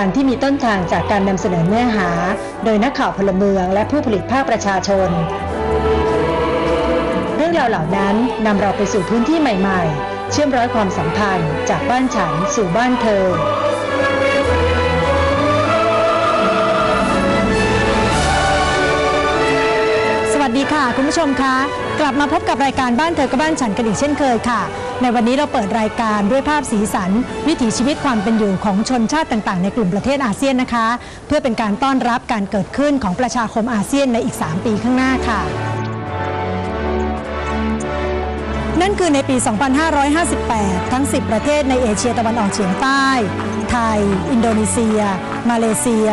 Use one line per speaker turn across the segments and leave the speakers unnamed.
การที่มีต้นทางจากการนำเสนอเนื้อหา โดยนักข่าวพลเมืองและผู้ผลิตภาคประชาชน เรื่องราวเหล่านั้นนำเราไปสู่พื้นที่ใหม่ ๆ เชื่อมร้อยความสัมพันธ์จากบ้านฉันสู่บ้านเธอ ผู้ชมคะ กลับมาพบกับรายการบ้านเธอกับบ้านฉันกันอีกเช่นเคยค่ะ ในวันนี้เราเปิดรายการด้วยภาพสีสัน วิถีชีวิตความเป็นอยู่ของชนชาติต่างๆ ในกลุ่มประเทศอาเซียนนะคะ เพื่อเป็นการต้อนรับการเกิดขึ้นของประชาคมอาเซียนในอีก 3 ปีข้างหน้าค่ะนั่นคือในปี 2558 ทั้ง 10 ประเทศในเอเชียตะวันออกเฉียงใต้ ไทย อินโดนีเซีย มาเลเซีย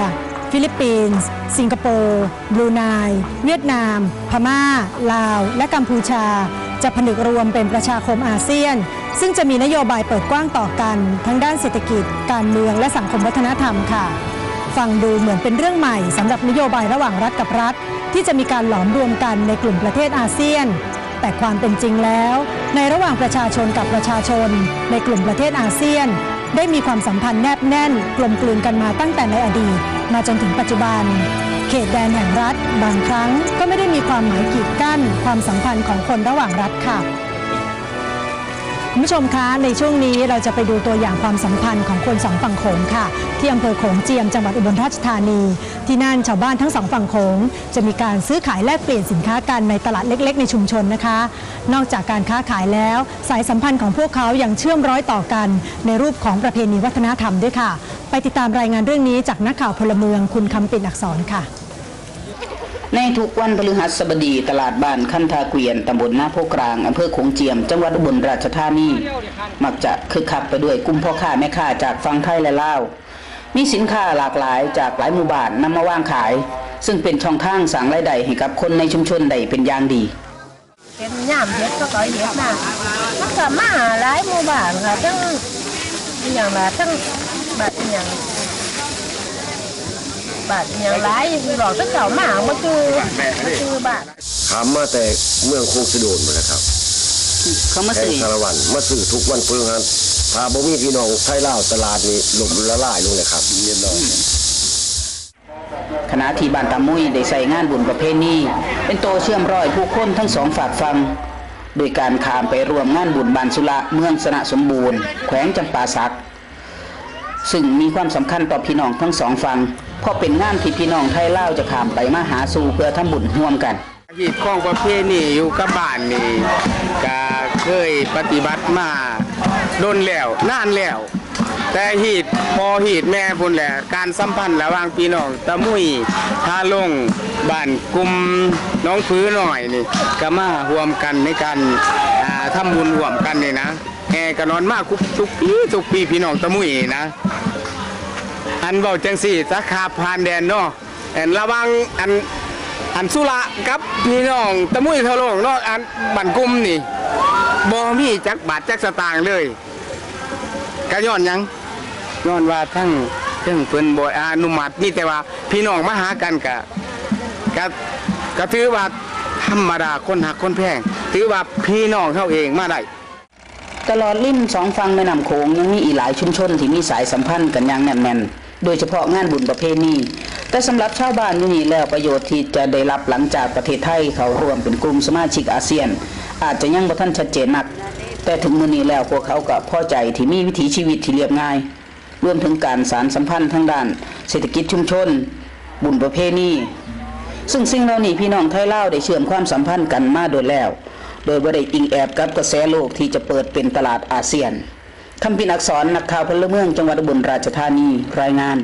ฟิลิปปินส์ สิงคโปร์บรูไน เวียดนาม พม่า ลาว และกัมพูชา จะผนึกรวมเป็นประชาคมอาเซียน ซึ่งจะมีนโยบายเปิดกว้างต่อกัน ทั้งด้านเศรษฐกิจ การเมืองและสังคมวัฒนธรรมค่ะ ฟังดูเหมือนเป็นเรื่องใหม่สำหรับนโยบายระหว่างรัฐกับรัฐ ที่จะมีการหลอมรวมกันในกลุ่มประเทศอาเซียน แต่ความเป็นจริงแล้ว ในระหว่างประชาชนกับประชาชน ในกลุ่มประเทศอาเซียน ได้มีความสัมพันธ์แนบแน่น กลมกลืนกันมาตั้งแต่ในอดีต มาจนถึงปัจจุบัน เขตแดนแห่งรัฐ บางครั้งก็ไม่ได้มีความหมายกีดกั้น ความสัมพันธ์ของคนระหว่างรัฐค่ะ คุณผู้ชมคะในช่วงนี้เราจะไปดูตัวอย่างความสัมพันธ์ของคนสองฝั่งโขงค่ะ ที่อำเภอโขงเจียมจังหวัดอุบลราชธานี ที่นั่นชาวบ้านทั้งสองฝั่งโขงจะมีการซื้อขายแลกเปลี่ยนสินค้ากันในตลาดเล็ก ๆ ในชุมชนนะคะ นอกจากการค้าขายแล้ว สายสัมพันธ์ของพวกเขายังเชื่อมร้อยต่อกัน ในรูปของประเพณีวัฒนธรรมด้วยค่ะ ไปติดตามรายงานเรื่องนี้จากนักข่าวพลเมืองคุณคำปิ่นอักษรค่ะ
ในทุกวันพฤหัสบดีตลาดบ้านคันทาเกวียนตำบลหน้าโพกลางอำเภอโขงเจียม จังหวัดอุบลราชธานี มักจะคึกคักไปด้วยกลุ่มพ่อค้าแม่ค้าจากฝั่งไทยและลาว มีสินค้าหลากหลายจากหลายหมู่บ้านนำมาวางขาย ซึ่งเป็นช่องทางสร้างรายได้ให้กับคนในชุมชนได้เป็นอย่างดี
เป็นย่ามเฮ็ดก็ก้อยเฮ็ดนะมันก็มาหลายหมู่บ้านค่ะทั้งอย่างละทั้งแบัดอย่าง บัดอหย่างหลายหลอกทั้งเก่ามามันคือมันคือบ้าน
ถามมาแต่เมืองโคงสะโดนมาแล้วครับ
เขามา
แห่
ซื้
ง
อ
สารวันมาซื้อทุกวันพฤหัสถ้าบ่มีพี่น้องไทยลาวตลาดนี้หล่มละลายลงเลยครับเรียบร้อย
คณะที่บ้านตามุยได้ใส่งานบุญประเพณีเป็นโตเชื่อมร้อยผู้คนทั้งสองฝากฟังโดยการขามไปร่วมงานบุญบานสุระเมืองสนะสมบูรณ์ แขวงจำปาสัก ซึ่งมีความสำคัญต่อพี่น้องทั้งสองฝั่ง เพราะเป็นงานที่พี่น้องไทยเล่าจะขามไปมาหาสู่เพื่อทำบุญร่วมกัน
หีดของประเพณีอยู่กับบ้านนี่ก็เคยปฏิบัติมาโดนแล้วนานแล้ว แต่หีดพอหีดแม่พุ่นแหละการสัมพันธ์ระหว่างพี่น้องตะมุยทาลงบ้านกลุ่มน้องฟื้อหน่อยนี่ก็มาร่วมกันในการอ่าทบุญร่วมกันนี่นะแห่ก็นอนมากทุกปีทุกปีพี่น้องตะมุยนะ อันเบาจังสี่สาขาผ่านแดนเนาะอันระวังอันอันสุระกับพี่น้องตะมุยเทะลงเนาะอันบันกุมนี่บ่มีจักบาทจักสตางค์เลยกะย้อนหยังย้อนว่าทั้งทั้งเพิ่นบ่อนุมัติมีแต่ว่าพี่น้องมาหากันกะกะกะถือว่าธรรมดาคนหักคนแพง ถือว่าพี่น้องเขาเองมาได้
ตลอดริมสองฝั่งแม่น้ำโขงยังมีอีกหลายชุมชนที่มีสายสัมพันธ์กันอย่างแน่นแน่น โดยเฉพาะงานบุญประเพณีแต่สำหรับชาวบ้านที่นี่แล้วประโยชน์ที่จะได้รับหลังจากประเทศไทยเขาร่วมเป็นกลุ่มสมาชิกอาเซียน อาจจะยังบ่ทันชัดเจนนัก แต่ถึงมื้อนี้แล้วพวกเขาก็พอใจที่มีวิถีชีวิตที่เรียบง่าย รวมถึงการสารสัมพันธ์ทางด้าน เศรษฐกิจชุมชน บุญประเพณีซึ่งสิ่งเหล่านี้พี่น้องไทยเล่าได้เชื่อมความสัมพันธ์กันมาโดยแล้ว โดยบ่ได้อิงแอบกับกระแสโลกที่จะเปิดเป็นตลาดอาเซียน คำพินอักษรนักข่าวพลเมืองจังหวัดอุบลราชธานีรายงาน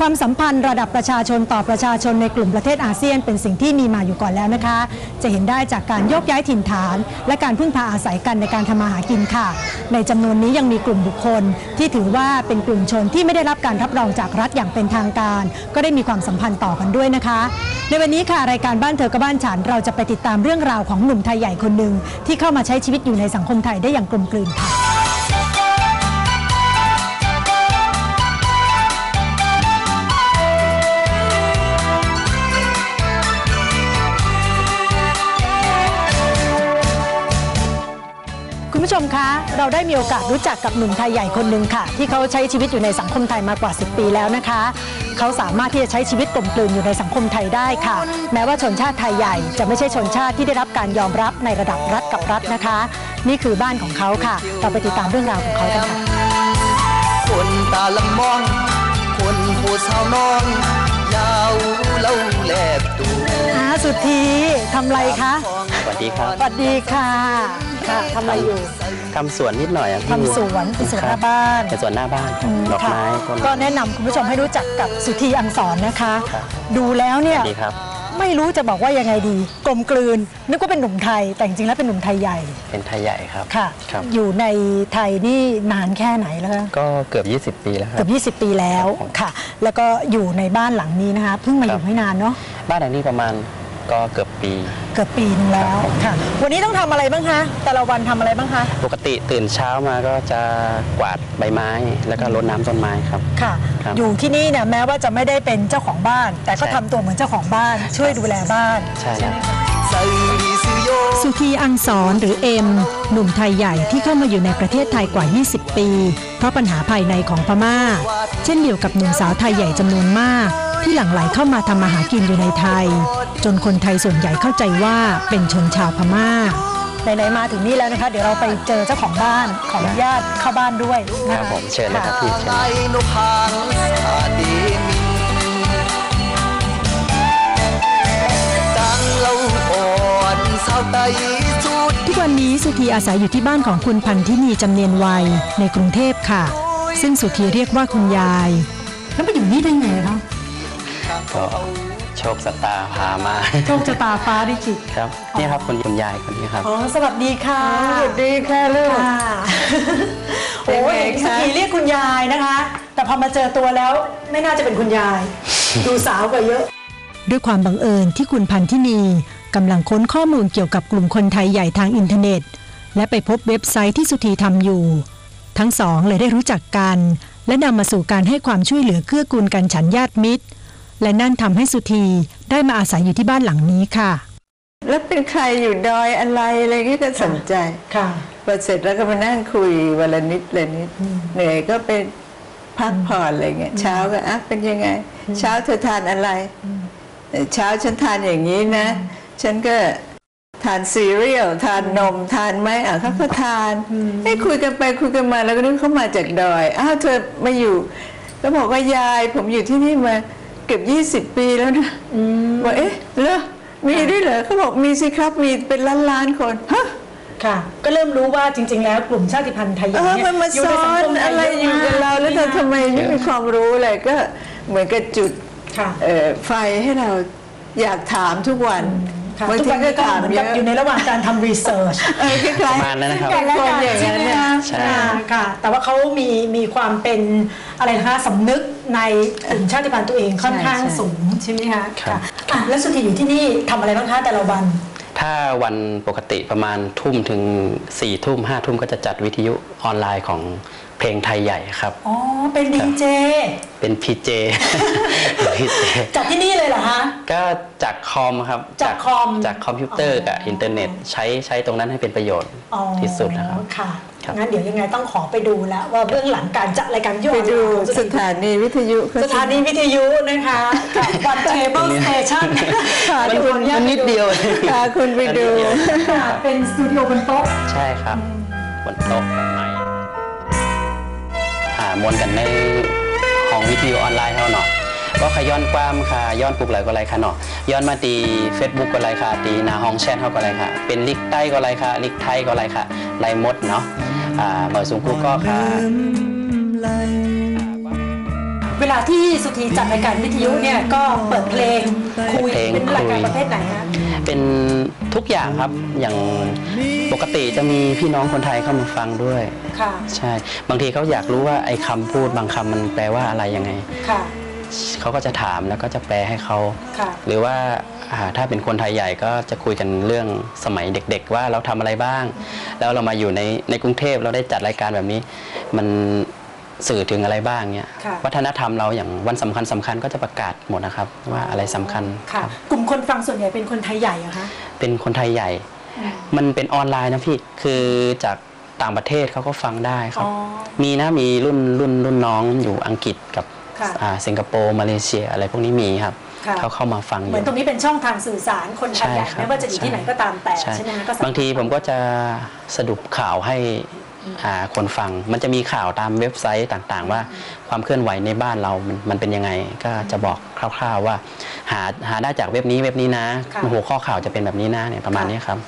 ความสัมพันธ์ระดับประชาชนต่อประชาชนในกลุ่มประเทศอาเซียน เป็นสิ่งที่มีมาอยู่ก่อนแล้วนะคะ จะเห็นได้จากการยกย้ายถิ่นฐาน และการพึ่งพาอาศัยกันในการทำมาหากินค่ะ ในจำนวนนี้ยังมีกลุ่มบุคคล ที่ถือว่าเป็นกลุ่มชนที่ไม่ได้รับการรับรองจากรัฐอย่างเป็นทางการ ก็ได้มีความสัมพันธ์ต่อกันด้วยนะคะ ในวันนี้ค่ะรายการบ้านเธอกับบ้านฉัน เราจะไปติดตามเรื่องราวของหนุ่มไทยใหญ่คนหนึ่งที่เข้ามาใช้ชีวิตอยู่ในสังคมไทยได้อย่างกลมกลืนค่ะ ชมคะ เราได้มีโอกาสรู้จักกับหนุ่มไทยใหญ่คนหนึ่งค่ะ ที่เขาใช้ชีวิตอยู่ในสังคมไทยมากว่า 10 ปีแล้วนะคะ เขาสามารถที่จะใช้ชีวิตกลมกลืนอยู่ในสังคมไทยได้ค่ะ แม้ว่าชนชาติไทยใหญ่จะไม่ใช่ชนชาติที่ได้รับการยอมรับในระดับรัฐกับรัฐนะคะ นี่คือบ้านของเขาค่ะ เราไปติดตามเรื่องราวของเขากันค่ะ
คนตาละมองคนผู้สาวน้องยาวเล่าแลบตู
อาสุธีทำไรคะ
สวัสดีครับ
สวัสดีค่ะ ค่ะทำอะไรอยู่
ทำสวนนิดหน่อยอะพี่
ทำสวนเป็นสวนหน้าบ้าน
เป็นสวนหน้าบ้านครับ
อืม
ดอกไม้
ค่ะ
ต้น
ก็แนะนำคุณผู้ชมให้รู้จักกับสุธีอังสอนนะคะ
ครับ
ดูแล้วเนี่ย
ดีครับ
ไม่รู้จะบอกว่ายังไงดี กลมกลืน นึกว่าเป็นหนุ่มไทย แต่จริงๆแล้วเป็นหนุ่มไทยใหญ่
เป็นไทยใหญ่ครับ
ค่ะ
ครับ
อยู่ในไทยนี่นานแค่ไหนแล้วคะ
ก็เกือบ 20 ปีแล้วครั
เกื
บ
อบ20 ปีแล้ว
ครับผม
ค่ะ แล้วก็อยู่ในบ้านหลังนี้นะคะเพิ่งมาอ
ครับ
ยู่ไม่นานเนาะ
บ้านหลังนี้ประมาณ ก็เกือบปี
เกือบปีนึงแล้วค่ะ วันนี้ต้องทำอะไรบ้างคะ แต่ละวันทำอะไรบ้างคะ
ปกติตื่นเช้ามาก็จะกวาดใบไม้ แล้วก็รดน้ำต้นไม้ครับ
ค่ะ
ครับ
อยู่ที่นี่เนี่ยแม้ว่าจะไม่ได้เป็นเจ้าของบ้าน แต่ก็
ใช่
ทำตัวเหมือนเจ้าของบ้าน ช่วยดูแลบ้าน
ใช่แล้ว
ใส่ซื้อโย
สุธีอังสอนหรือเอ็มหนุ่มไทยใหญ่ที่เข้ามาอยู่ในประเทศไทยกว่า 20 ปี เพราะปัญหาภายในของพม่า เช่นเดียวกับหนุ่มสาวไทยใหญ่จำนวนมาก ที่หลั่งไหลเข้ามาทำมาหากินอยู่ในไทย จนคนไทยส่วนใหญ่เข้าใจว่าเป็นชนชาวพม่าไหนๆมาถึงนี่แล้วนะคะ เดี๋ยวเราไปเจอเจ้าของบ้านขออนุญาตเข้าบ้านด้วยนะ
ครั
คะ
บผมเชิญเลยครับพี่เชิญ
ไดโนพางสาเดมิจังเล่าอ่อนสาวไตสุด
ทุกวันนี้สุธีอาศัยอยู่ที่บ้านของคุณพันธินีจำเนียนวัยในกรุงเทพค่ะ ซึ่งสุธีเรียกว่าคุณยาย แล้วไปอยู่นี่ได้ไงคะ
ก็ โชคสตาพามา
โชคชะตาฟ้าดิจิต
ครับนี่ครับคุณคุณยายคนนี้ครับ
อ๋อ สวัสดีค่ะ สวัสดีค่ะลูกโอ้ยสุธีเรียกคุณยายนะคะ แต่พอมาเจอตัวแล้วไม่น่าจะเป็นคุณยาย ดูสาวกว่าเยอะ ด้วยความบังเอิญที่คุณพันธินีกำลังค้นข้อมูลเกี่ยวกับกลุ่มคนไทยใหญ่ทางอินเทอร์เน็ต และไปพบเว็บไซต์ที่สุธีทำอยู่ ทั้งสองเลยได้รู้จักกัน และนำมาสู่การให้ความช่วยเหลือเกื้อกูลกันฉันญาติมิตร และนั่นทำให้สุธีได้มาอาศัยอยู่ที่บ้านหลังนี้ค่ะ
แล้วเป็นใครอยู่ดอยอะไรอะไรเงี้ยก็สนใจ
ค่ะ
พอเสร็จแล้วก็มานั่งคุยวันละนิดละนิดเหนื่อยก็ไปพักผ่อนอะไรเงี้ยเช้าก็อะเป็นยังไง เช้าเธอทานอะไรเอ่อเช้าฉันทานอย่างนี้นะ ฉันก็ทานซีเรียลทานนมทานไหมอะเขาก็ทานให้คุยกันไปคุยกันมาแล้วก็นึกเขามาจากดอยอ้าวเธอมาอยู่ก็บอกว่ายายผมอยู่ที่นี่มา เกือบยี่สิบปีแล้วนะบอกเอ๊ะเหรอมีด้วยเหรอเขาบอกมีสิครับมีเป็นล้านล้านๆคนฮะ
ค่ะ ก็เริ่มรู้ว่าจริง ๆ แล้วกลุ่มชาติพันธุ์ไทยให
เอ
ญ่
อ
เนี่ย
มันมา
ยู่
ส
ใน
อ
สัง
น
คมไท
อะไร
เะ
อยู่กับเราแล้วแต่
มาก
ทำไมไม่มีความรู้เลยก็เหมือนกับจุด
ค่ะ
เอ่อไฟให้เราอยากถามทุกวัน
ค่ะ
บาง
ทุก
ที
วัน
ก็
นี้ก็
ถาม
เหมือน
เย
กับ
อะ
อยู่ในระหว่างการทำรีเสิร์ช
เออคล้าย
ประมาณนั้นนะครับ
ๆคนอย่างนั้นนะ
ใช่
ค่ะค่ะ แต่ว่าเขามีมีความเป็นอะไรนะคะสำนึกในกลุ่มชาติพันธุ์ตัวเองค่อนข้าง
ใช่
สูงใช่ไหมคะ
ครับ
อะแล้วสุธีอยู่ที่นี่ทำอะไรบ้างคะแต่ละวัน
ถ้าวันปกติประมาณทุ่มถึง4ี่ทุ่มห้าทุ่มก็จะจัดวิทยุออนไลน์ของเพลงไทยใหญ่ครับ
อ๋อ เป็นดีเจ
เป็นพีเจพีเจ
จากที่นี่
จากคอมครับ
จากคอม
จากคอมพิวเตอร์กับอินเทอร์เน็ตใช้ใช้ตรงนั้นให้เป็นประโยชน์
อ๋อ
ที่สุดนะครับ
ค่ะ
ครับ
งั้นเดี๋ยวยังไงต้องขอไปดูแล้วว่าเบื้องหลังการจัดรายการวิทยุ
ไปดู
ของ
สถานีวิทยุเข
สถานีวิทยุนะคะกับวันเทเบิลสเตชัน
มันมันนิดเดียว
พาคุณไปดู
ค่ะเป็นสตูดิโอบนโต๊ะ
ใช่ครับบนโต๊ะแบบใหม่หามวลกันในห้องวิทยุออนไลน์เขาเนาะ ก็ขย้อนความค่ะย้อนปลุกไหลก็ไรค่ะเนาะย้อนมาตี Facebook ก็ไรค่ะ ตีหนาห้องแชทเขาก็ไรค่ะ เป็นลิกใต้ก็ไรค่ะ ลิกไทยก็ไรค่ะไรมดเนาะอ่าบ่อยสูงกูก็ค่ะ
เวลาที่สุธีจัดรายการวิทยุเนี่ยก็เปิดเพลงคุย
เพลง
เป็นรายการ
คุย
ประเภทไหนฮะ
เป็นทุกอย่างครับอย่างปกติจะมีพี่น้องคนไทยเข้ามาฟังด้วย
ค่ะ
ใช่ บางทีเขาอยากรู้ว่าไอ้คำพูดบางคำมันแปลว่าอะไรยังไง
ค่ะ
เขาก็จะถามแล้วก็จะแปลให้เขา
ค่ะ
หรือว่าอ่าถ้าเป็นคนไทยใหญ่ก็จะคุยกันเรื่องสมัยเด็ก ๆ ว่าเราทำอะไรบ้าง แล้วเรามาอยู่ในในกรุงเทพเราได้จัดรายการแบบนี้ มันสื่อถึงอะไรบ้างเนี่ย
ค่ะ
วัฒนธรรมเราอย่างวันสำคัญสคัญๆก็จะประกาศหมดนะครับ ว่าอะไรสำคัญ
ค่ะ
ครับ
กลุ่มคนฟังส่วนใหญ่เป็นคนไทยใหญ่เหรอคะ
เป็นคนไทยใหญ่ มันเป็นออนไลน์นะพี่คือจากต่างประเทศเขาก็ฟังได้ครับ
อ๋อ
มีนะมีรุ่นรุ่นรุ่นน้องอยู่อังกฤษกับ
ค่ะ
อ่า สิงคโปร์มาเลเซียอะไรพวกนี้มีครับ
ค่ะ
เขาเข้ามาฟังอ
เหมือน
ยู่
ตรงนี้เป็นช่องทางสื่อสารคนไทยใหญ่
ใช่ครับ
ไม่ว่าจะอยู่ที่ไหนก็ตามแต่
ใช่
ใช่ไหมคะก็สมรถ
บางทีผมก็จะสรุปข่าวให้อ่าคนฟังมันจะมีข่าวตามเว็บไซต์ต่างๆ ว่าความเคลื่อนไหวในบ้านเรา มันมันเป็นยังไง ก็จะบอกคร่าว ๆว่า หาหาได้จากเว็บนี้เว็บนี้นะ
ค่ะ
หัวข้อข่าวจะเป็นแบบนี้นะเนี่ยประมาณนี้ครับ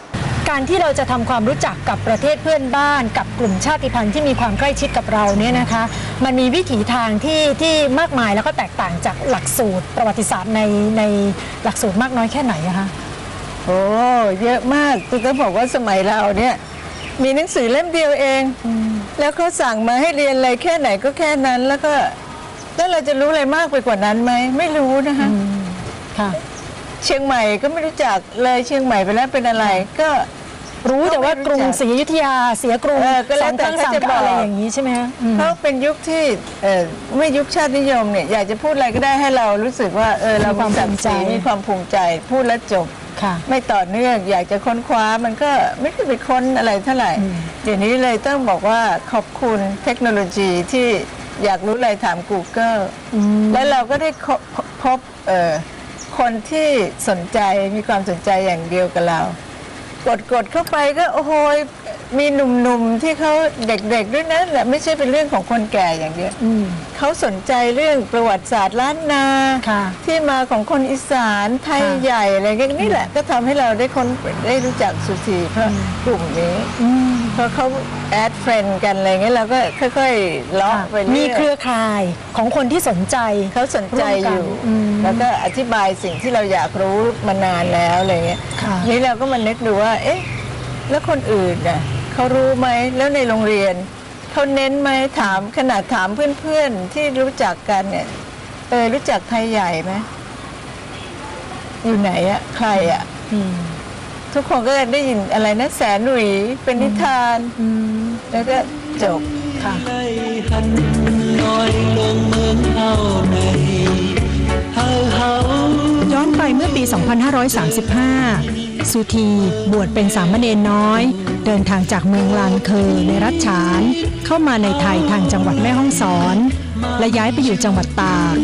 การที่เราจะทำความรู้จักกับประเทศเพื่อนบ้าน กับกลุ่มชาติพันธุ์ที่มีความใกล้ชิดกับเราเนี่ยนะคะ มันมีวิถีทางที่ที่มากมายแล้วก็แตกต่างจากหลักสูตรประวัติศาสตร์ในในหลักสูตรมากน้อยแค่ไหนอะคะ
โอ้เยอะมากคือต้องบอกว่าสมัยเราเนี่ยมีหนังสือเล่มเดียวเอง แล้วเขาสั่งมาให้เรียนอะไรแค่ไหนก็แค่นั้นแล้วก็แล้วเราจะรู้อะไรมากไปกว่านั้นไหมไม่รู้นะคะ
ค่ะ
เชียงใหม่ก็ไม่รู้จักเลยเชียงใหม่ไปแล้วเป็นอะไรก็
รู้แต่ว่ากรุงศรีอยุธยาเสียกรุง
เออก็
ส
แล้
อ
ว
ง
แต่
ครั้ง
เขา
สาม
จะ
ครั้ง
บอก
อะไรอย่างนี้ใช่ไหมคะอืม
เพราะเป็นยุคที่เอ่อเมื่อยุคชาตินิยมเนี่ยอยากจะพูดอะไรก็ได้ให้เรารู้สึกว่าเออเรา
มีความ
ศักดิ์ศรี
ภูมิใจ
มีความภูมิใจ พูดแล้วจบ
ค่ะ
ไม่ต่อเนื่องอยากจะค้นคว้ามันก็ไม่ได้ไปค้นอะไรเท่าไหร่เดี๋ยวนี้เลยต้องบอกว่าขอบคุณเทคโนโลยีที่อยากรู้อะไรถาม Google แล้วเราก็ได้พบพบเอ่อ คนที่สนใจมีความสนใจอย่างเดียวกับเรา กดกดเข้าไปก็โอ้โหยมีหนุ่มๆที่เขาเด็กๆด้วยนะแหละไม่ใช่เป็นเรื่องของคนแก่อย่างเดียว
อืม
เขาสนใจเรื่องประวัติศาสตร์ล้านนา
ค่ะ
ที่มาของคนอีสานไทย
ค่ะ
ใหญ่อะไรเงี้ยนี่แหละ ก็ทำให้เราได้ค้นได้รู้จักสุธีเพราะกลุ่มนี้เพราะเขาแอดเฟรนด์กันอะไรเงี้ยเราก็ค่อยๆเลาะไปเรื่อย
มีเครือข่ายของคนที่สนใจ
เขาสนใจอยู่
ร่วมกันอืม
แล้วก็อธิบายสิ่งที่เราอยากรู้มานานแล้วอะไรเงี้ย
ค่ะ
นี่เราก็มานึกดูว่าเอ๊ะ แล้วคนอื่นน่ะเขารู้ไหมแล้วในโรงเรียนเขาเน้นไหมถามขนาดถามเพื่อนๆที่รู้จักกันเนี่ยเออรู้จักไทยใหญ่ไหมอยู่ไหนอะใครอะทุกคนก็ได้ยินอะไรนะแสนหนุ่ยเป็นนิทานแล้วก็จบ
ค่ะ ย้อนไปเมื่อปี 2535 สุธีบวชเป็นสามเณรน้อย เดินทางจากเมืองลานเคอในรัฐฉาน เข้ามาในไทยทางจังหวัดแม่ฮ่องสอน และย้ายไปอยู่จังหวัดตาก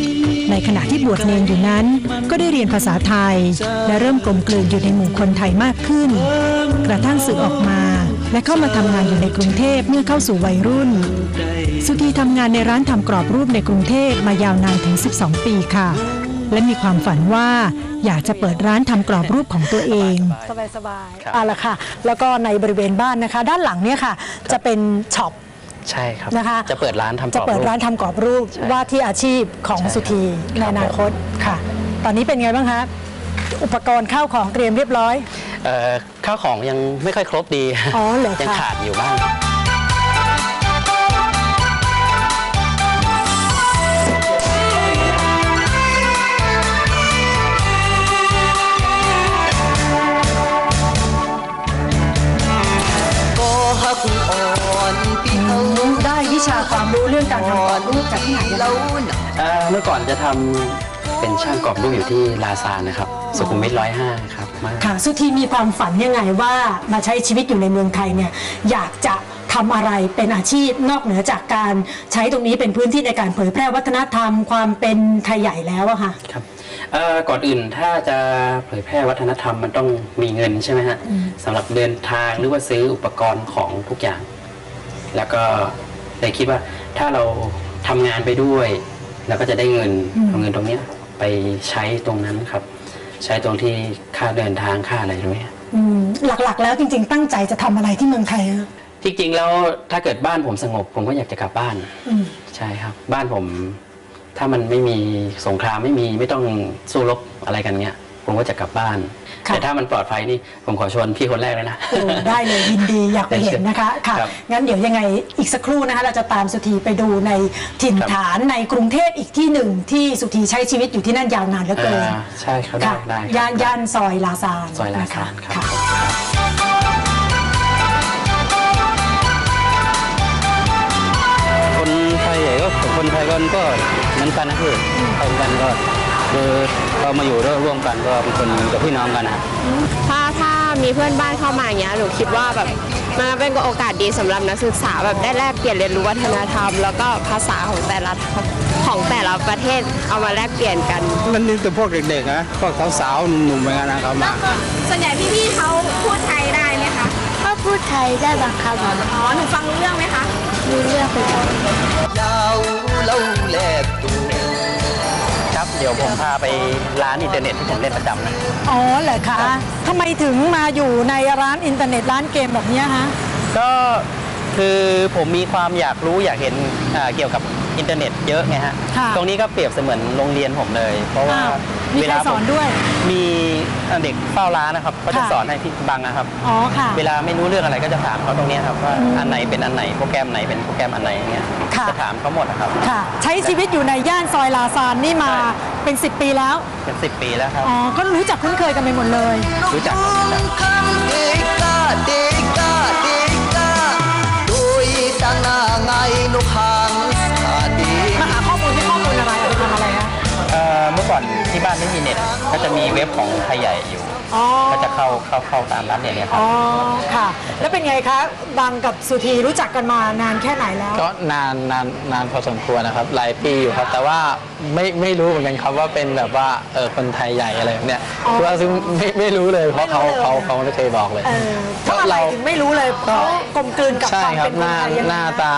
ในขณะที่บวชเนรอยู่นั้น ก็ได้เรียนภาษาไทย และเริ่มกลมกลืนอยู่ในหมู่คนไทยมากขึ้น กระทั่งสึกออกมา และเข้ามาทำงานอยู่ในกรุงเทพเมื่อเข้าสู่วัยรุ่น สุธีทำงานในร้านทำกรอบรูปในกรุงเทพมายาวนานถึง 12 ปีค่ะ และมีความฝันว่าอยากจะเปิดร้านทำกรอบรูปของตัวเองสบายสบาย
ครับ
เอาละค่ะ แล้วก็ในบริเวณบ้านนะคะ ด้านหลังเนี่ยค่ะ จะเป็นช็อป
ใช่ครับ
นะคะ
จะเปิดร้านทำกร
จะ
อบ
เปิด
รูป
ร้านทำกรอบรูป
ใช่
ว่าที่อาชีพของ
ใช่ครับ
สุธีในอนาคตค่ะ ตอนนี้เป็นไงบ้างคะอุปกรณ์ข้าวของเตรียมเรียบร้อย
เอ่อข้าวของยังไม่ค่อยครบดี
อ๋อเหรอคะ
ยังขาดอยู่บ้าง
có hắc on pi âu
ได้วิชาความรู้เรื่องการทำกรอบรูปจากที่ไหนคะ
lâu nè
เอ่อเมื่อก่อนจะทำ เป็นช่างกรอบรูปอยู่ที่ลาซานนะครับ สุขุมวิทร้อยห้าครับมา
ค่ะสุธีมีความฝันยังไงว่ามาใช้ชีวิตอยู่ในเมืองไทยเนี่ยอยากจะทำอะไรเป็นอาชีพนอกเหนือจากการใช้ตรงนี้เป็นพื้นที่ในการเผยแพร่วัฒนธรรมความเป็นไทยใหญ่แล้วอะค่ะ
ครับเอ่อก่อนอื่นถ้าจะเผยแพร่วัฒนธรรมมันต้องมีเงินใช่ไหมฮะสำหรับเดินทางหรือว่าซื้ออุปกรณ์ของทุกอย่าง แล้วก็เลยคิดว่าถ้าเราทำงานไปด้วย แล้วก็จะได้เงินเอาเงินตรงเนี้ย ไปใช้ตรงนั้นครับ ใช้ตรงที่ค่าเดินทางค่าอะไรด้วย
อืมหลักๆ แล้วจริง ๆ ตั้งใจจะทำอะไรที่เมืองไทยอะ
จริงๆแล้วถ้าเกิดบ้านผมสงบ ผมก็อยากจะกลับบ้าน
อืม
ใช่ครับ บ้านผม ถ้ามันไม่มีสงครามไม่มีไม่ต้องสู้รบอะไรกันเงี้ย ผมก็จะกลับบ้าน
ค่ะ
แต่ถ้ามันปลอดภัยนี่ผมขอชวนพี่คนแรกเลยนะ
โอ้ได้เลยยินดีอยากไปเห็นนะคะค่ะ
ครับ
งั้นเดี๋ยวยังไงอีกสักครู่นะคะ เราจะตามสุธีไปดูในถิ่น
ครับ
ฐานในกรุงเทพอีกที่หนึ่งที่สุธีใช้ชีวิตอยู่ที่นั่นยาวนานเหลือเกิน
อ่าใช่ครับได้
ค่ะ
ได้ครับ
ย่านย่านซอยลาซาน
ซอยลา
นะ
ซา
คะ
นครับ
ค่ะ
คนไทยใหญ่ก็คนไทยกันก็เหมือนกันนะพี่ไทยเหมือนกันก็ คือเรามาอยู่ร่วมกันก็เป็นคนเหมือนกับพี่น้องกันนะ
ถ้าถ้ามีเพื่อนบ้านเข้ามาอย่างเงี้ยหนูคิดว่าแบบมันเป็นโอกาสดีสำหรับนักศึกษาแบบได้แลกเปลี่ยนเรียนรู้วัฒนธรรม แล้วก็ภาษาของแต่ละของแต่ละประเทศเอามาแลกเปลี่ยนกัน
มันมีแต่พวกเด็กๆนะพวกสาวๆหนุ่มๆเหมือนกันนะครับมา
ส่วนใหญ่พี่ๆเขาพูดไทยได้ไหมคะก็พูดไทยได้บางคำอ๋อหนูฟังรู้เรื่องไหมคะรู้เรื่องไป
ยาวเล่าแลกตัว
ครับ เดี๋ยวผมพาไปร้านอินเทอร์เน็ตที่ผมเล่นประจำนะ
อ๋อเหรอคะทำไมถึงมาอยู่ในร้านอินเทอร์เน็ตร้านเกมแบบเนี้ยฮะ
ก็คือผมมีความอยากรู้อยากเห็นอ่าเกี่ยวกับอินเทอร์เน็ตเยอะไงฮะ
ค่ะ
ตรงนี้ก็เปรียบเสมือนโรงเรียนผมเลย เพราะว่า
อ้าว มีใครสอนด้วย
มีเด็กเฝ้าร้านนะครับก็จะ
ค่ะ
สอนให้พี่บังนะครับ
อ๋อค่ะ
เวลาไม่รู้เรื่องอะไรก็จะถามเขาตรงเนี้ยครับว่าอันไหนเป็นอันไหนโปรแกรมไหนเป็นโปรแกรมอันไหนอย่างเงี้ย
ค่ะ
จะถามเขาหมดนะครับ
ค่ะ ใช้ชีวิตอยู่ในย่านซอยลาซานนี่มา
ใช่
เป็น 10 ปีแล้ว
เป็นสิบปีแล้วครับ
อ๋อ ก็รู้จักคุ้นเคยกันไปหมดเลย
รู้จักครับรู้จัก
เดกาเดกาเดกาโดยตั้งหน้าไงนกหางสาดี
มาหาข้อมูลที่ข้อมูลอะไรเอาไปทำอะไรคะ
เอ่อเมื่อก่อน ที่บ้านไม่มีเน็ตก็จะมีเว็บของไทยใหญ่อยู่
อ๋อ
ก็จะเข้าเข้าเข้าตามร้านเนี่ยเนี่ยครับ
อ๋อค่ะ แล้วเป็นไงคะบางกับสุธีรู้จักกันมานานแค่ไหนแล้ว
ก็นานนานนานพอสมควรนะครับ หลายปีอยู่ครับ แต่ว่าไม่ไม่รู้เหมือนกันครับว่าเป็นแบบว่าเออคนไทยใหญ่อะไรแบบเนี้ย
อ๋อ
คือว่าซึ่งไม่ไม่รู้เลยเพราะเขา
ไม่รู้เลย
เขาเขาไม่เคยบอกเลย
เออเพราะอะไรถึงไม่รู้เลยเพราะกลมกลืนกับ
ใช่
ความ
ครั
เป็
บ
น
ห
คน
น้า
ไทยยัง
ห
ไง
น้า
คะ
ตา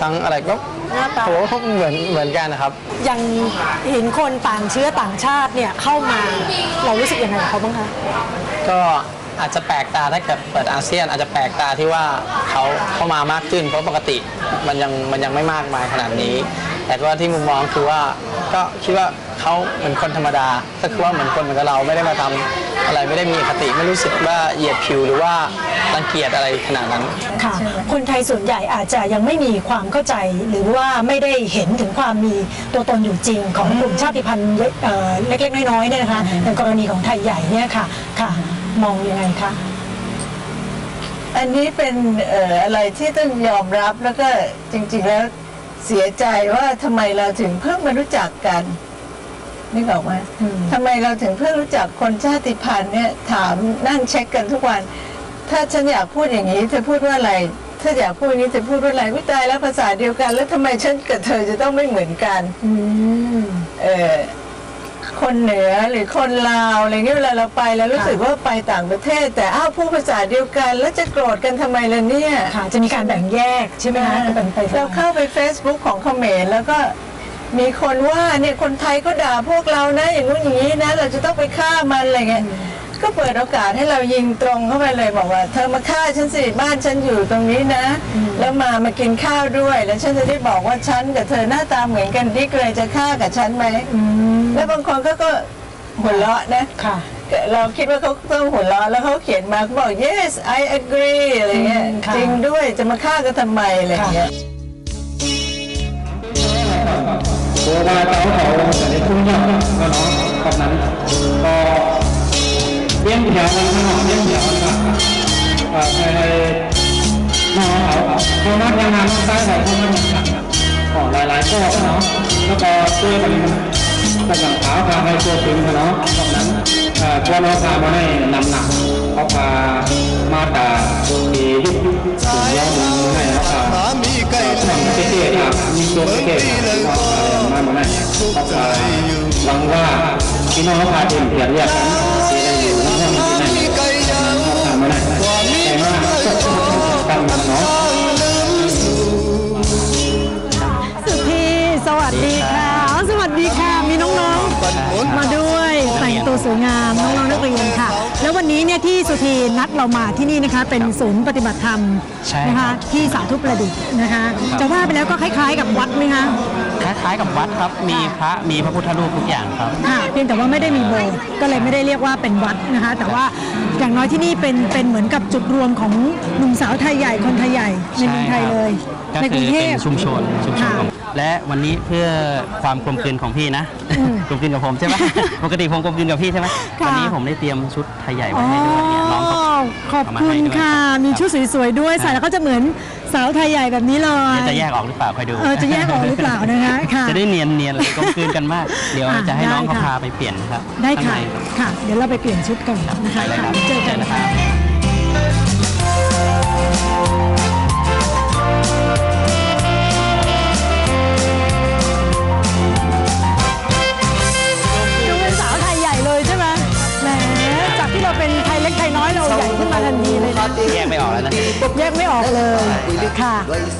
ทั้งอะไรก็
หน้าตา
โหเหมือนเหมือนกันนะครับ
ยังเห็นคนต่างเชื้อต่างชาติเนี่ยเข้ามา เรารู้สึกยังไงกับเขาบ้างคะ
ก็อาจจะแปลกตาถ้าเกิดเปิดอาเซียน อาจจะแปลกตาที่ว่าเขาเข้ามามากขึ้น เพราะปกติมันยังมันยังไม่มากมายขนาดนี้ แต่ว่าที่มุมมองคือว่าก็คิดว่า เขาเหมือนคนธรรมดาก็คือว่าเหมือนคนเหมือนกับเราไม่ได้มาทำอะไรไม่ได้มีอคติไม่รู้สึกว่าเหยียดผิวหรือว่ารังเกียจอะไรขนาดนั้น
ค่ะคนไทยส่วนใหญ่อาจจะยังไม่มีความเข้าใจหรือว่าไม่ได้เห็นถึงความมีตัวตนอยู่จริงของกลุ่มชาติพันธุ์เอ่อเล็กๆน้อยๆเนี่ยนะคะในกรณีของไทยใหญ่เนี่ยค่ะค่ะมองยังไงคะ
อันนี้เป็นเอ่ออะไรที่ต้องยอมรับแล้วก็จริงๆแล้วเสียใจว่าทำไมเราถึงเพิ่งมารู้จักกัน นึกออกไหม
อืม
ทำไมเราถึงเพิ่งรู้จักคนชาติพันธุ์เนี่ยถามนั่งเช็คกันทุกวัน ถ้าฉันอยากพูดอย่างนี้เธอพูดว่าอะไรถ้าอยากพูดอย่างนี้เธอพูดว่าอะไรวิตายแล้วภาษาเดียวกัน แล้วทำไมฉันกับเธอจะต้องไม่เหมือนกัน
อืม
เออคนเหนือหรือคนลาวอะไรเงี้ยเวลาเราไปแล้วรู้สึกว่าไปต่างประเทศ แต่อ้าวพูดภาษาเดียวกัน แล้วจะโกรธกันทำไมล่ะเนี่ย
ค่ะจะมีการแบ่งแยกใช่ไหมคะจะเป็นไป
เราเข้าไป Facebook ของเขมรแล้วก็ มีคนว่าเนี่ยคนไทยก็ด่าพวกเรานะ อย่างนู้นอย่างนี้นะ เราจะต้องไปฆ่ามันอะไรเงี้ยก็เปิดโอกาสให้เรายิงตรงเข้าไปเลยบอกว่า เธอมาฆ่าฉันสิบ้านฉันอยู่ตรงนี้นะ แล้วมามากินข้าวด้วย แล้วฉันจะได้บอกว่าฉันกับเธอหน้าตาเหมือนกันดิกเลยจะฆ่ากับฉันไหม
อืม
แล้วบางคนก็ก็หัวเราะนะ
ค่ะ
เราคิดว่าเขาต้องหัวเราะแล้วเขาเขียนมาเขาบอก yes I agree อะไรเงี้ย
อืมค่ะ
จริงด้วยจะมาฆ่ากันทำไมอะไรเงี้ย
ตัวดาเจ้าเขาแต่ในทุ่งยอดก็น้องกับนั้นก็เลี้ยงแถวกันข้งนอกเลี้ยงแถวกันครับเอ่อในน้องเขาเขานัดยังงานซ้ายเขาเขานัดยังสั่งของหลายๆข้อเนาะแล้วก็ช่วยกันกำลังขาวพาให้ตัวถึงเนาะกับนั้นเอ่อตัวน้องพามาให้นำหนัก ตัวเก๋ๆครับมาหมดเลยเขาหวังว่าพี่น้องพาเองเพียรเรียกกันเสียได้อยู่ในห้องที่ไหน
มีไก่ยาว
เขาทำมาได้แต่ว่าตั้งเนาะ
สุธีสวัสดีค่ะสวัสดีค่ะมีน้องๆมาด้วยแต่งตัวสวยงามน้องๆนักเรียนค่ะ ววันนี้เนี่ยที่สุธีนัดเรามาที่นี่นะคะ เป็นศูนย์ปฏิบัติธรรม
ใช่
นะ
ครั
คะ
บ
ที่สาธุประดิษฐ์นะคะ
ครับ
จะว่าไปแล้วก็คล้ายๆ กับวัดไหมคะ
คล้ายๆกับวัดครับ มีพระมีพระพุทธรูปทุกอย่างครับ
ค่ะเพียงแต่ว่าไม่ได้มีโบสถ์ก็เลยไม่ได้เรียกว่าเป็นวัดนะคะ แต่ว่าอย่างน้อยที่นี่เป็นเป็นเหมือนกับจุดรวมของหนุ่มสาวไทยใหญ่คนไทยใหญ่ในเมืองไทยเลย
ก็
ในก
คื
รุ
อง
เท
เป็
พ
นชุมชนชุมชน
ค่ะ
ของ และวันนี้เพื่อความกลมกลืนของพี่นะ
อืม
กลมกลืนกับผมใช่ไหมปกติผมกลมกลืนกับพี่ใช่ไหม
ค่ะ
วันนี้ผมได้เตรียมชุดไทยใหญ่
อ๋
ไว้
อ
ให้ด้วยเนี่ยน้องเขา
ขอบ
เอามา
คุ
ให้
ณ
ด้วย
ค่ะ
ครับ
มีชุดสวยๆด้วย ใส่แล้วก็จะเหมือนสาวไทยใหญ่แบบนี้เลย
เดี๋ยวจะแยกออกหรือเปล่าคอยดู
เออจะแยกออกหรือเปล่านะคะค่ะ
จะได้เนียนเนียนๆเลยกลมกลืนกันมาก เดี๋ยว
อะ
จะให้น้องเขา
ได้ค่ะ
พาไปเปลี่ยนครับ
ได้
ข้าง
ค่ะ
ใน
ค่ะ เดี๋ยวเราไปเปลี่ยนชุดกันนะ
ไป
คะ
เลยครับ
เจอกัน
เจอนะครับ
แยกไม่
ออกแล้วนะ
แยกไม่ออกเลยค่ะ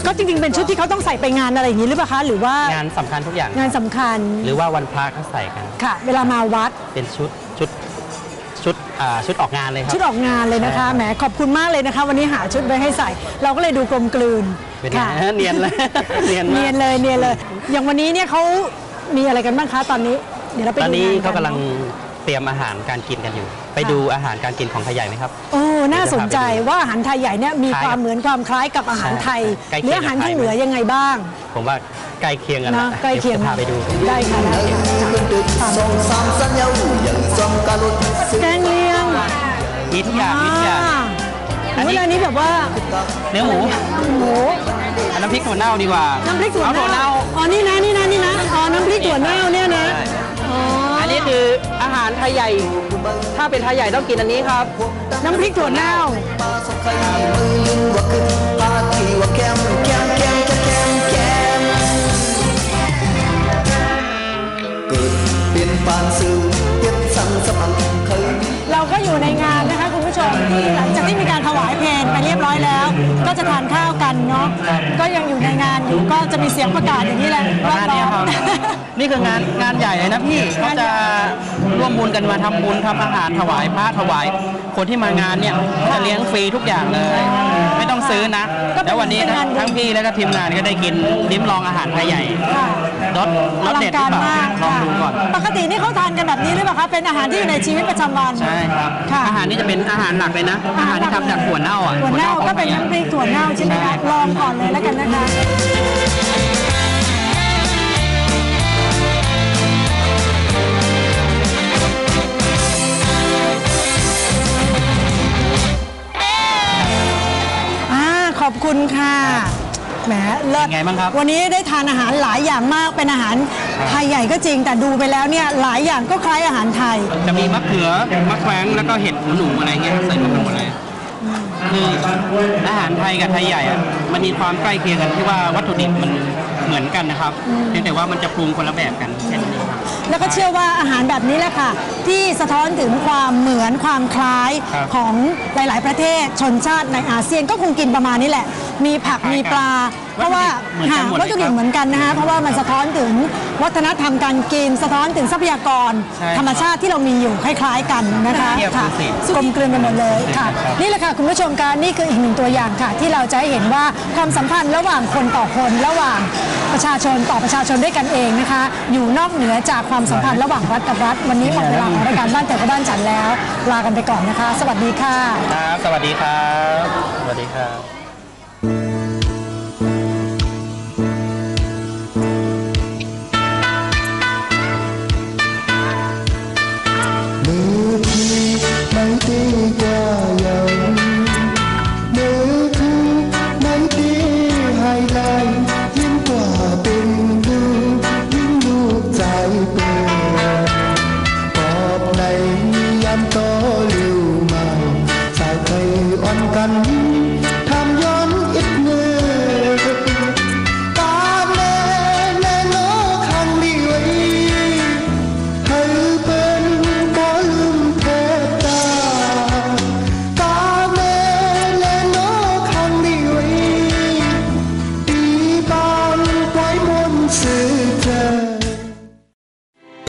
ก็จริงๆเป็นชุดที่เขาต้องใส่ไปงานอะไรอย่างนี้หรือเปล่าคะหรือว่างา
นสำคัญทุกอย่าง
งานสำคัญ
หรือว่าวันพระก็ใส่กัน
ค่ะ เวลามาวัด
เป็นชุดชุดชุดอ่าชุดออกงานเลยครับ
ชุดออกงานเลยนะคะ
ใช่ครับ
แหมขอบคุณมากเลยนะคะ วันนี้หาชุดไว้ให้ใส่ เราก็เลยดูกลมกลืน
เป็นไง
ค่ะ
เนียนเลย เนียนมาก
เนียนเลยเนียนเลย อย่างวันนี้เนี่ยเขามีอะไรกันบ้างคะตอนนี้ เดี๋ยวเราไป
ตอน
ดู
นี้
งาน
เขากำลัง
น
เตรียมอาหารการกินกันอยู่ ไปดูอาหารการกินของไทยใหญ่ไหมครับ
โอ้ น่าสนใจว่าอาหารไทยใหญ่เนี่ยมี
คล้าย
ความเหมือนความคล้ายกับอาหารไทย
ใช่
หรืออาหารทางเหนือยังไงบ้าง
ผมว่าใกล้เคียงกัน
นะ
นะ
ใกล้เคียง
ดี๋วจะพาไปดู
ได้ค่ะได้ค่ะ
song sam san nhau dần dần ca lụt
แกงเลียง
มีทุกอย่างมีทุกอย่างอันนี้
เวลานี้แบบว่า
เนื้อหมู
หมู
อันน้ำพริกถั่วเน่าดีกว่า
น้ำพริกถั่ว
เอาถั่ว
เน่า
เน่า
อ๋อนี่นะนี่นะนี่นะอ๋อน้ำพริกถั่วเน่าเนี่ยนะ
ใช่
อ๋อ
อั นนี้คืออาหารไทยใหญ่ ถ้าเป็นไทยใหญ่ต้องกินอันนี้ครับ
น้ำพริกถั่วเน่า
ba song khay mư linh wa k ึ pa ki wa kem kem kem kem kem kem เกิดเป็นปานสื่อเก็บสั่งสมังเคยมี
เราก็อยู่ในงานนะคะคุณผู้ ชมที่หลังจากที่มีการถวายเพลงไปเรียบร้อยแล้ว ก็จะทานข้าวกันเนาะก็ยังอยู่ในงานอยู่ก็จะมีเสียงประกาศอย่างนี้แหละ
ประมาณนี้ครับ นี่คืองานงานใหญ่เลยนะพี่เขาจะร่วมบุญกันมาทำบุญทำอาหารถวายพระถวาย คนที่มางานเนี่ยจะเลี้ยงฟรีทุกอย่างเลย ต้องซื้อนะ
ก็เป็น
แล้ววันนี้
เป็นงานบุญ
ทั้งพี่แล้วก็ทีมงานก็ได้กินลิ้มลองอาหารไทยใหญ่
ค่ะ
รสร
อ
ส
ลัง
เด็ดห
กา
รื
ร
อเปล่ามา
ก
ลองดูก่อน
ปกตินี่เขาทานกันแบบนี้หรือเปล่าคะ เป็นอาหารที่อยู่ในชีวิตประจำวัน
ใช่ครับ
ค่ะ
อาหารนี่จะเป็นอาหารหลักเลยนะ อาหารที่ทำจากถั่วเน่าอะ
ถั่วเน่า
ของ
ก็เป็น
ไทยอะ
น้ำพริกถั่วเน่าใช่ไหมคะลองก่อนเลยแล้วกันนะคะ ขอบคุณค่ะแหมเลิศ
เป็นไงบ้างครับ
วันนี้ได้ทานอาหารหลายอย่างมากเป็นอาหารไทยใหญ่ก็จริง แต่ดูไปแล้วเนี่ยหลายอย่างก็คล้ายอาหารไทย
จะมีมะเขือมะแขวงแล้วก็เห็ดหูหนูอะไรเงี้ยใส่ลงไปหมดเลยคืออาหารไทยกับไทยใหญ่อะมันมีความใกล้เคียงกันที่ว่าวัตถุดิบมัน เหมือนกันนะครับเพียงแต่ว่ามันจะปรุงคนละแบบกันแค่นั้นเองครับ
แล้วก็เชื่อว่าอาหารแบบนี้แหละค่ะ ที่สะท้อนถึงความเหมือนความคล้าย
ครับ
ของหลาย ๆ ประเทศชนชาติในอาเซียนก็คงกินประมาณนี้แหละ มีผัก
คล้ายกัน
มีปลา เพราะว่า
วัตถุดิบเหมือนกันหมดเลยครับ
ค่ะวัตถุดิบเหมือนกันนะคะเพราะว่ามันสะท้อนถึงวัฒนธรรมการกิน สะท้อนถึงทรัพยากร
ใช่
ธรรมชาติที่เรามีอยู่คล้าย ๆ กันนะคะ
เทียบดู
ค่ะ
สิ
กลมกลืนกันหมดเลยค่ะ
ครับ
นี่แหละค่ะคุณผู้ชมคะนี่คืออีกหนึ่งตัวอย่างค่ะ ที่เราจะให้เห็นว่าความสัมพันธ์ระหว่างคนต่อคนระหว่างประชาชนต่อประชาชนด้วยกันเองนะคะ อยู่นอกเหนือจากความสัมพันธ์ระหว่างรัฐกับรัฐ วันนี้หมดเวลาของรายการบ้านแต่กับบ้านฉันแล้วลากันไปก่อนนะคะ สวัสดีค่ะ
ครับ สวัสดีครับ สวัสดีครับ